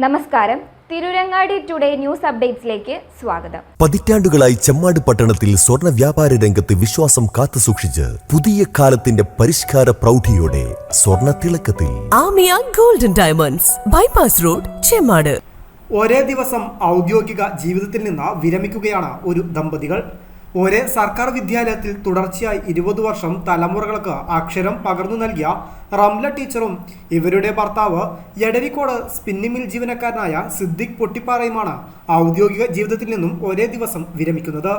നമസ്കാരം. Tirurangadi today news അപ്ഡേറ്റ്സിലേക്ക് സ്വാഗതം. പതിറ്റാണ്ടുകളായി ചെമ്മാട് പട്ടണത്തിൽ സ്വർണ വ്യാപാര രംഗത്ത് വിശ്വാസം കാത്തുസൂക്ഷിച്ച് പുതിയ കാലത്തിന്റെ പരിഷ്കാര പ്രൗഢിയോടെ സ്വർണ തിളക്കത്തിൽ. Amiya golden diamonds bypass road Chemmad. ഒരേ ദിവസം ഔദ്യോഗിക ജീവിതത്തിൽ നിന്ന് വിരമിക്കുകയാണ് ഒരു ദമ്പതികൾ. ഒരേ സർക്കാർ വിദ്യാലയത്തിൽ തുടർച്ചയായി ഇരുപത് വർഷം തലമുറകൾക്ക് അക്ഷരം പകർന്നു നൽകിയ റംല ടീച്ചറും ഇവരുടെ ഭർത്താവ് എടരിക്കോട് സ്പിന്നിംഗ് മിൽ ജീവനക്കാരനായ സിദ്ദിഖ് പൊട്ടിപ്പാറയുമാണ് ഔദ്യോഗിക ജീവിതത്തിൽ നിന്നും ഒരേ ദിവസം വിരമിക്കുന്നത്.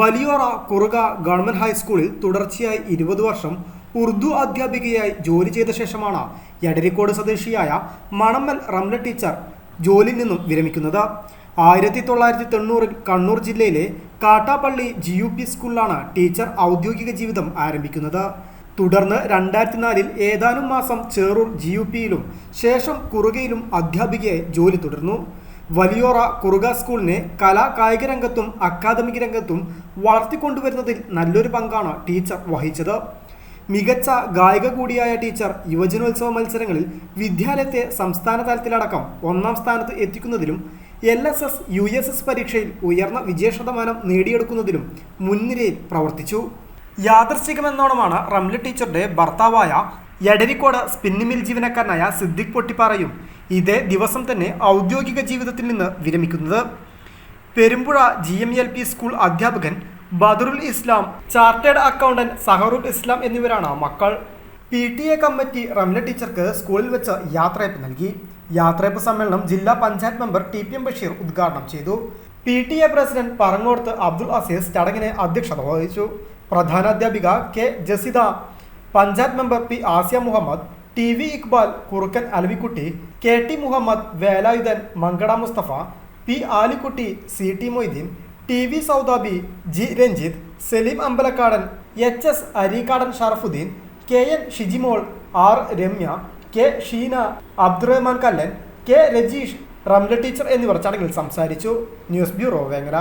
വലിയോറ കുറുക ഗവൺമെന്റ് ഹൈസ്കൂളിൽ തുടർച്ചയായി ഇരുപത് വർഷം ഉറുദു അധ്യാപികയായി ജോലി ചെയ്ത ശേഷമാണ് എടരിക്കോട് സ്വദേശിയായ മണമ്മൽ റംല ടീച്ചർ ജോലിയിൽ നിന്നും വിരമിക്കുന്നത്. ആയിരത്തി തൊള്ളായിരത്തി തൊണ്ണൂറിൽ കണ്ണൂർ ജില്ലയിലെ കാട്ടാപ്പള്ളി ജി യു പി സ്കൂളിലാണ് ടീച്ചർ ഔദ്യോഗിക ജീവിതം ആരംഭിക്കുന്നത്. തുടർന്ന് രണ്ടായിരത്തി നാലിൽ ഏതാനും മാസം ചേറൂർ ജി യു പിയിലും ശേഷം കുറുകയിലും അധ്യാപികയായി ജോലി തുടർന്നു. വലിയോറ കുറുക സ്കൂളിനെ കലാ കായിക രംഗത്തും അക്കാദമിക രംഗത്തും വളർത്തിക്കൊണ്ടുവരുന്നതിൽ നല്ലൊരു പങ്കാണ് ടീച്ചർ വഹിച്ചത്. മികച്ച ഗായിക കൂടിയായ ടീച്ചർ യുവജനോത്സവ മത്സരങ്ങളിൽ വിദ്യാലയത്തെ സംസ്ഥാന തലത്തിലടക്കം ഒന്നാം സ്ഥാനത്ത് എത്തിക്കുന്നതിലും L S S U S S പരീക്ഷയിൽ ഉയർന്ന വിജയശതമാനം നേടിയെടുക്കുന്നതിലും മുൻനിരയിൽ പ്രവർത്തിച്ചു. യാദർശികമെന്നോണമാണ് റംലി ടീച്ചറുടെ ഭർത്താവായ എടരിക്കോട് സ്പിന്നി മിൽ ജീവനക്കാരനായ സിദ്ദിഖ് പൊട്ടിപ്പാറയും ഇതേ ദിവസം തന്നെ ഔദ്യോഗിക ജീവിതത്തിൽ നിന്ന് വിരമിക്കുന്നത്. Perumpuzha G M L P school അധ്യാപകൻ ബദറുൽ ഇസ്ലാം ചാർട്ടേഡ് അക്കൗണ്ടന്റ് സഹറുൽ ഇസ്ലാം എന്നിവരാണ് മക്കൾ. P T A committee Ramla ടീച്ചർക്ക് സ്കൂളിൽ വെച്ച് യാത്രയപ്പ് നൽകി. യാത്രയപ്പ് സമ്മേളനം ജില്ലാ panchayat member T P M Basheer ഉദ്ഘാടനം ചെയ്തു. P T A president Parangorth Abdul Azeez ചടങ്ങിന് അധ്യക്ഷത വഹിച്ചു. പ്രധാനാധ്യാപിക K Jasida panchayat member P Asiya Muhammad T V Iqbal Kurukkan Alavikutty K T Muhammad Velayudhan Mankada Musthafa P Alikutty C T Moideen T V Saudabi G Ranjith Saleem Ambalakkadan H S Areekkadan Sharafudheen K N Shijimol R Ramya K Sheena Abdurahman Kallan K Rajeesh Ramla teacher എന്നിവർ ചടങ്ങിൽ സംസാരിച്ചു. News bureau Vengara.